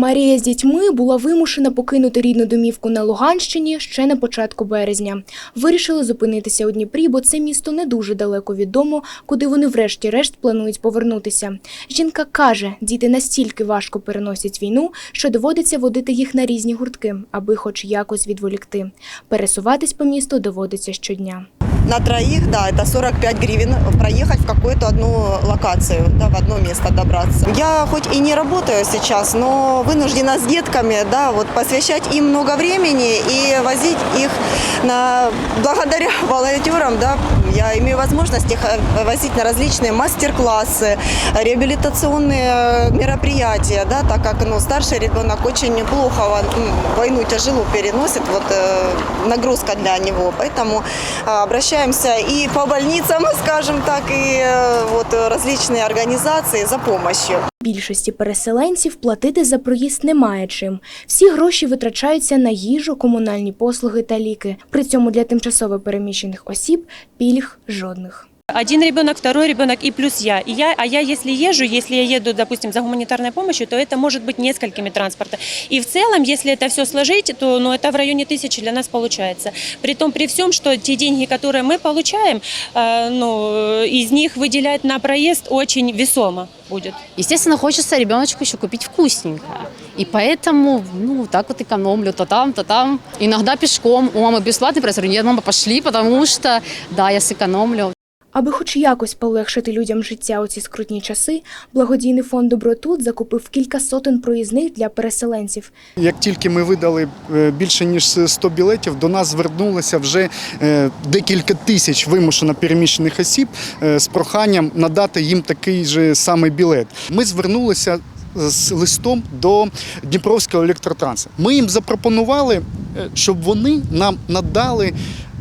Марія з дітьми була вимушена покинути рідну домівку на Луганщині ще на початку березня. Вирішили зупинитися у Дніпрі, бо це місто не дуже далеко від дому, куди вони врешті-решт планують повернутися. Жінка каже, діти настільки важко переносять війну, що доводиться водити їх на різні гуртки, аби хоч якось відволікти. Пересуватись по місту доводиться щодня. На троих, да, это 45 гривен проехать в какую-то одну локацию, да, в одно место добраться. Я хоть и не работаю сейчас, но вынуждена с детками, да, вот посвящать им много времени и возить их на, благодаря волонтерам, да, я имею возможность их э, возить на различные мастер-классы, реабилитационные мероприятия, да, так как, ну, старший ребенок очень плохо войну тяжело переносит, вот э, нагрузка для него, поэтому а, обращаемся и по больницам, скажем так, и э, вот э, различные организации за помощью. Більшості переселенців платити за проїзд немає чим. Всі гроші витрачаються на їжу, комунальні послуги та ліки. При цьому для тимчасово переміщених осіб пільг жодних. Один ребенок, второй ребенок и плюс я. И я. А я, если езжу, если я еду, допустим, за гуманитарной помощью, то это может быть несколькими транспортами. И в целом, если это все сложить, то ну, это в районе тысячи для нас получается. Притом при всем, что те деньги, которые мы получаем, э, ну, из них выделять на проезд очень весомо будет. Естественно, хочется ребеночку еще купить вкусненькое. И поэтому, ну, так вот экономлю, то там, то там. Иногда пешком. У мамы бесплатный проезд. Говорю, нет, мама, пошли, потому что, да, я сэкономлю. Аби хоч якось полегшити людям життя у ці скрутні часи, благодійний фонд Добротут закупив кілька сотень проїзних для переселенців. Як тільки ми видали е, більше ніж 100 білетів, до нас звернулося вже е, декілька тисяч вимушено переміщених осіб е, з проханням надати їм такий же самий білет. Ми звернулися з листом до Дніпровського електротрансу. Ми їм запропонували, щоб вони нам надали.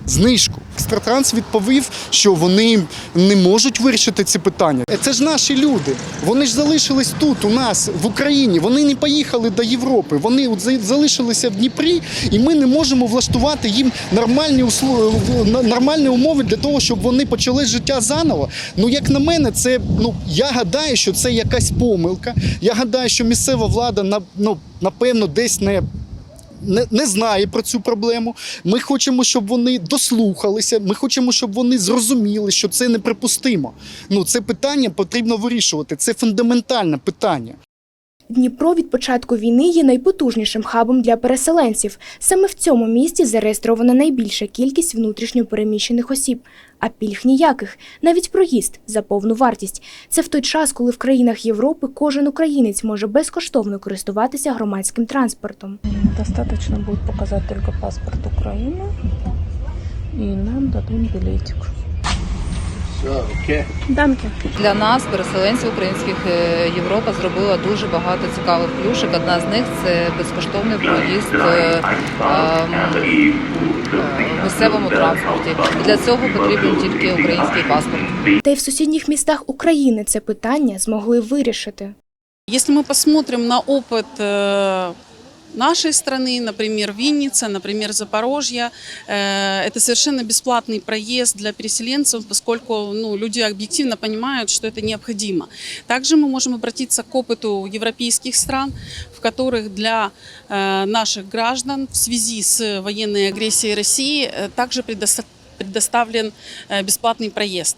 Знижку Екстротранс відповів, що вони не можуть вирішити ці питання. Е, Це ж наші люди. Вони ж залишились тут, у нас в Україні. Вони не поїхали до Європи. Вони от залишилися в Дніпрі, і ми не можемо влаштувати їм нормальні услу- нормальні умови для того, щоб вони почали життя заново. Ну, як на мене, це ну я гадаю, що це якась помилка. Я гадаю, що місцева влада ну напевно десь не не, не знає про цю проблему. Ми хочемо, щоб вони дослухалися. Ми хочемо, щоб вони зрозуміли, що це неприпустимо. Ну, це питання потрібно вирішувати. Це фундаментальне питання. Дніпро від початку війни є найпотужнішим хабом для переселенців. Саме в цьому місті зареєстрована найбільша кількість внутрішньо переміщених осіб, а пільг ніяких, навіть проїзд за повну вартість. Це в той час, коли в країнах Європи кожен українець може безкоштовно користуватися громадським транспортом. Достаточно будет показать только паспорт Украины, и нам дадут билетик. Данки. Для нас, переселенців українських, е, Європа зробила дуже багато цікавих плюшок. Одна з них це безкоштовний проїзд е, ем, е, в місцевому транспорті. І для цього потрібен тільки український паспорт. Та й в сусідніх містах України це питання змогли вирішити. Если мы посмотрим на опыт э, нашей страны, например, Винница, например, Запорожье, э, это совершенно бесплатный проезд для переселенцев, поскольку ну, люди объективно понимают, что это необходимо. Также мы можем обратиться к опыту европейских стран, в которых для э, наших граждан в связи с военной агрессией России э, также предоста- предоставлен э, бесплатный проезд.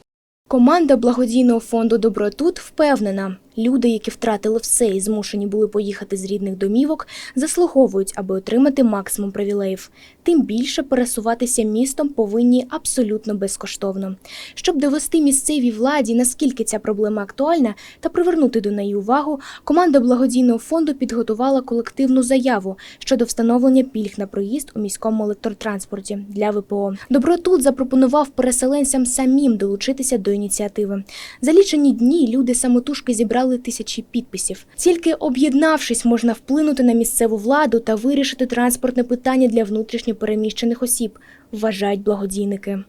Команда благодійного фонду Добротут впевнена, люди, які втратили все і змушені були поїхати з рідних домівок, заслуговують, аби отримати максимум привілеїв. Тим більше пересуватися містом повинні абсолютно безкоштовно. Щоб довести місцевій владі, наскільки ця проблема актуальна, та привернути до неї увагу, команда благодійного фонду підготувала колективну заяву щодо встановлення пільг на проїзд у міському електротранспорті для ВПО. Добротут запропонував переселенцям самим долучитися до ініціативи. За лічені дні люди самотужки зібрали тисячі підписів. Тільки об'єднавшись, можна вплинути на місцеву владу та вирішити транспортне питання для внутрішньо переміщених осіб, вважають благодійники.